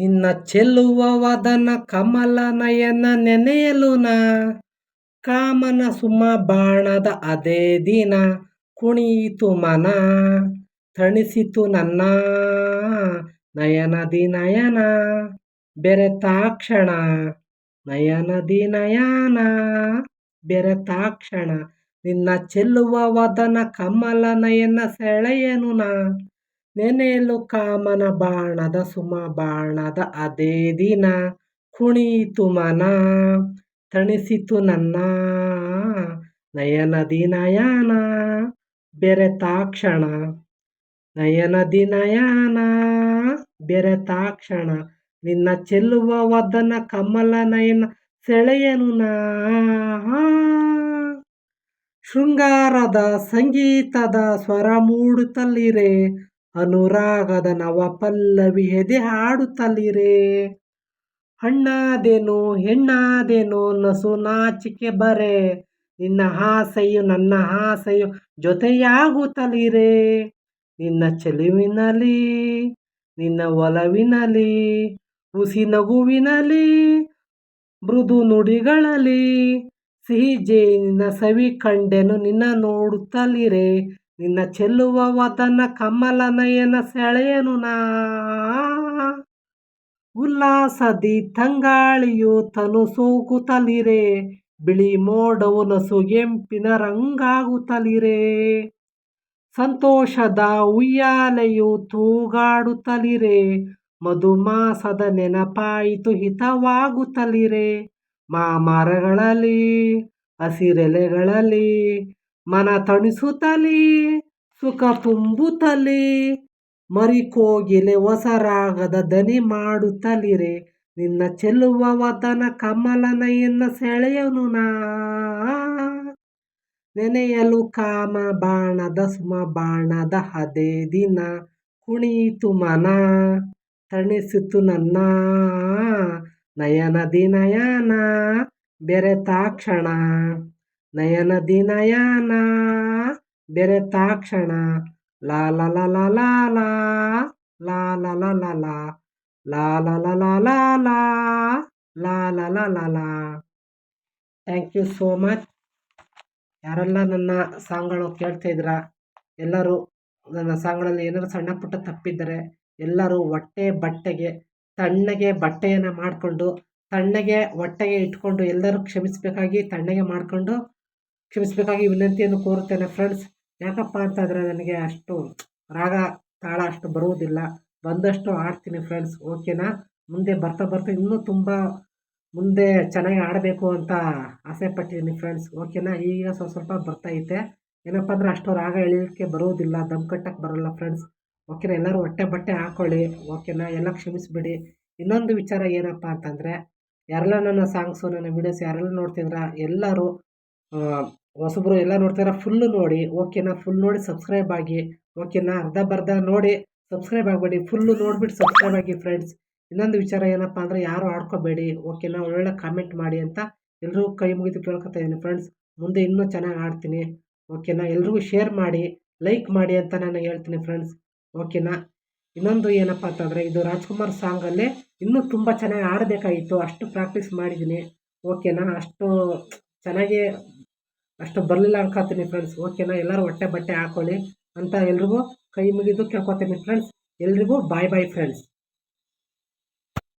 ನಿನ್ನ ಚೆಲ್ಲುವ ವದನ ಕಮಲ ನಯನ ನೆನೆಯಲು ಕಾಮನ ಸುಮ ಬಾಣದ ಅದೇ ದಿನ, ಕುಣಿಯಿತು ಮನ, ತಣಿಸಿತು ನನ್ನ ನಯನದಿ ನಯನ ಬೆರೆತಾಕ್ಷಣ ನಯನದಿ ನಯನ ಬೆರೆತಾಕ್ಷಣ, ನಿನ್ನ ಚೆಲ್ಲುವ ವದನ ಕಮಲ ನಯನ ಸೆಳೆಯನು ನಾ ನೆನೆಯಲು ಕಾಮನ ಬಾಣದ ಸುಮ ಬಾಣದ ಅದೇ ದಿನ ಕುಣಿಯಿತು ಮನ, ತಣಿಸಿತು ನನ್ನ ನಯನದಿ ನಯನ ಬೆರೆತಾಕ್ಷಣ ನಯನದಿ ನಯನ ಬೆರೆತಾಕ್ಷಣ ನಿನ್ನ ಚೆಲ್ಲುವ ವದನ ಕಮಲ ನಯನ ಸೆಳೆಯನು ನಾ. ಶೃಂಗಾರದ ಸಂಗೀತದ ಸ್ವರ ಮೂಡುತ್ತಲಿರೆ ಅನುರಾಗದ ನವ ಪಲ್ಲವಿ ಹೆದೆ ಹಾಡುತ್ತಲಿರೆ. ಹಣ್ಣಾದೇನು ಹೆಣ್ಣಾದೇನು, ನಸು ನಾಚಿಕೆ ಬರೆ. ನಿನ್ನ ಹಾಸೆಯು, ನನ್ನ ಹಾಸೆಯು ಜೊತೆಯಾಗುತ್ತಲಿರೆ. ನಿನ್ನ ಚೆಲುವಿನಲಿ ನಿನ್ನ ಒಲವಿನಲಿ ಹುಸಿ ನಗುವಿನಲಿ ಮೃದು ನುಡಿಗಳಲ್ಲಿ, ಸಿಹಿ ಜೇನಿನ ಸವಿ ಕಂಡೆನು ನಿನ್ನ ನೋಡುತ್ತಲಿರೆ. ನಿನ್ನ ಚೆಲ್ಲುವ ವದನ ಕಮಲನಯನ ಸೆಳೆಯನು ನಾ. ಉಲ್ಲಾಸದಿ ತಂಗಾಳಿಯು ತನು ಸೋಗುತ್ತಲಿರೆ ಬಿಳಿ ಮೋಡವು ನಸುಗೆಂಪಿನ ರಂಗಾಗುತ್ತಲಿರೆ ಸಂತೋಷದ ಉಯ್ಯಾಲೆಯು ತೂಗಾಡುತ್ತಲಿರೆ ಮಧುಮಾಸದ ನೆನಪಾಯಿತು ಹಿತವಾಗುತ್ತಲಿರೆ ಮಾಮರಗಳಲ್ಲಿ, ಹಸಿರೆಲೆಗಳಲ್ಲಿ ಮನ ತಣಿಸುತ್ತಲಿ, ಸುಖ ತುಂಬುತ್ತಲಿ ಮರಿಕೋಗಿಲೆ ಕೋಗಿಲೆ ಹೊಸರಾಗದ ದನಿ ಮಾಡುತ್ತಲಿರೆ, ನಿನ್ನ ಚೆಲ್ಲುವ ವತನ ಕಮಲನಯನ್ನ ಸೆಳೆಯನು ನಾ. ನೆನೆಯಲು ಕಾಮ ಬಾಣದ ಸುಮ ಬಾಣದ ಹದೇ ದಿನ ಕುಣಿಯಿತು ಮನ, ತಣಿಸಿತು ನನ್ನ ನಯನದಿ ನಯನ ಬೆರೆತಾಕ್ಷಣ. ನಯನ ಬೆರೆತಾಕ್ಷಣ ಬೆರೆ ತಾಕ್ಷಣ ಲ ಲ ಲ ಲಾ ಲಾ ಲ ಲ ಲ ಲ ಲಾ ಲ ಲ ಲ ಲ ಲಾ ಲಾ ಲ ಲ ಲ ಲಾ ಥ್ಯಾಂಕ್ ಯು ಸೋ ಮಚ್ ಯಾರೆಲ್ಲ ನನ್ನ ಸಾಂಗ್ಗಳು ಕೇಳ್ತಾ ಇದ್ದೀರಾ ಎಲ್ಲರೂ ನನ್ನ ಸಾಂಗ್ಗಳಲ್ಲಿ ಏನಾರು ಸಣ್ಣ ಪುಟ್ಟ ತಪ್ಪಿದ್ದರೆ ಎಲ್ಲರೂ ಹೊಟ್ಟೆ ಬಟ್ಟೆಗೆ ತಣ್ಣಗೆ ಬಟ್ಟೆಯನ್ನು ಮಾಡಿಕೊಂಡು ತಣ್ಣಗೆ ಹೊಟ್ಟೆಗೆ ಇಟ್ಕೊಂಡು ಎಲ್ಲರೂ ಕ್ಷಮಿಸಬೇಕಾಗಿ ತಣ್ಣಗೆ ಮಾಡಿಕೊಂಡು ಕ್ಷಮಿಸಬೇಕಾಗಿ ವಿನಂತಿಯನ್ನು ಕೋರುತ್ತೇನೆ ಫ್ರೆಂಡ್ಸ್ ಯಾಕಪ್ಪ ಅಂತಂದರೆ ನನಗೆ ಅಷ್ಟು ರಾಗ, ತಾಳ ಅಷ್ಟು ಬರುವುದಿಲ್ಲ. ಬಂದಷ್ಟು ಆಡ್ತೀನಿ ಫ್ರೆಂಡ್ಸ್ ಓಕೆನಾ ಮುಂದೆ ಬರ್ತಾ ಬರ್ತಾ ಇನ್ನೂ ತುಂಬ ಮುಂದೆ ಚೆನ್ನಾಗಿ ಆಡಬೇಕು ಅಂತ ಆಸೆ ಪಟ್ಟಿದ್ದೀನಿ ಫ್ರೆಂಡ್ಸ್ ಓಕೆನಾ ಈಗ ಸ್ವಲ್ಪ ಸ್ವಲ್ಪ ಬರ್ತೈತೆ ಏನಪ್ಪ ಅಂದರೆ ಅಷ್ಟು ರಾಗ ಎಳೀಲಿಕ್ಕೆ ಬರುವುದಿಲ್ಲ. ದಮ್ ಕಟ್ಟಕ್ಕೆ ಬರೋಲ್ಲ ಫ್ರೆಂಡ್ಸ್ ಓಕೆನಾ ಎಲ್ಲರೂ ಹೊಟ್ಟೆ ಬಟ್ಟೆ ಹಾಕ್ಕೊಳ್ಳಿ ಓಕೆನಾ ಎಲ್ಲ ಕ್ಷಮಿಸಿಬಿಡಿ. ಇನ್ನೊಂದು ವಿಚಾರ ಏನಪ್ಪ ಅಂತಂದರೆ, ಯಾರೆಲ್ಲ ನನ್ನ ಸಾಂಗ್ಸು ನನ್ನ ವೀಡಿಯೋಸ್ ಯಾರೆಲ್ಲ ನೋಡ್ತಿದ್ರ, ಎಲ್ಲರೂ ಹೊಸಬ್ರು ಎಲ್ಲ ನೋಡ್ತಿದ್ರೆ ಫುಲ್ಲು ನೋಡಿ ಓಕೆನಾ ಫುಲ್ ನೋಡಿ ಸಬ್ಸ್ಕ್ರೈಬ್ ಆಗಿ ಓಕೆನಾ ಅರ್ಧ ಬರ್ಧ ನೋಡಿ ಸಬ್ಸ್ಕ್ರೈಬ್ ಆಗಬೇಡಿ ಫುಲ್ಲು ನೋಡಿಬಿಟ್ಟು ಸಬ್ಸ್ಕ್ರೈಬ್ ಆಗಿ ಫ್ರೆಂಡ್ಸ್ ಇನ್ನೊಂದು ವಿಚಾರ ಏನಪ್ಪ ಅಂದರೆ ಯಾರು ಆಡ್ಕೋಬೇಡಿ ಓಕೆನಾ ಒಳ್ಳೆ ಕಾಮೆಂಟ್ ಮಾಡಿ ಅಂತ ಎಲ್ಲರೂ ಕೈ ಮುಗಿದು ಕೇಳ್ಕೊತಾ ಇದ್ದೀನಿ ಫ್ರೆಂಡ್ಸ್ ಮುಂದೆ ಇನ್ನೂ ಚೆನ್ನಾಗಿ ಆಡ್ತೀನಿ ಓಕೆನಾ ಎಲ್ರಿಗೂ ಶೇರ್ ಮಾಡಿ ಲೈಕ್ ಮಾಡಿ ಅಂತ ನಾನು ಹೇಳ್ತೀನಿ ಫ್ರೆಂಡ್ಸ್ ಓಕೆನಾ ಇನ್ನೊಂದು ಏನಪ್ಪ ಅಂತಂದರೆ ಇದು ರಾಜ್ಕುಮಾರ್ ಸಾಂಗಲ್ಲೇ ಇನ್ನೂ ತುಂಬ ಚೆನ್ನಾಗಿ ಆಡಬೇಕಾಗಿತ್ತು, ಅಷ್ಟು ಪ್ರಾಕ್ಟೀಸ್ ಮಾಡಿದ್ದೀನಿ ಓಕೆನಾ ಅಷ್ಟು ಚೆನ್ನಾಗಿ ಅಷ್ಟು ಬರಲಿಲ್ಲ ಅನ್ಕೋತೀನಿ ಫ್ರೆಂಡ್ಸ್ ಓಕೆನಾ ಎಲ್ಲರೂ ಹೊಟ್ಟೆ ಬಟ್ಟೆ ಹಾಕೊಳ್ಳಿ ಅಂತ ಎಲ್ರಿಗೂ ಕೈ ಮುಗಿದು ಕೇಳ್ಕೊತೀನಿ ಫ್ರೆಂಡ್ಸ್ ಎಲ್ರಿಗೂ ಬಾಯ್ ಬಾಯ್ ಫ್ರೆಂಡ್ಸ್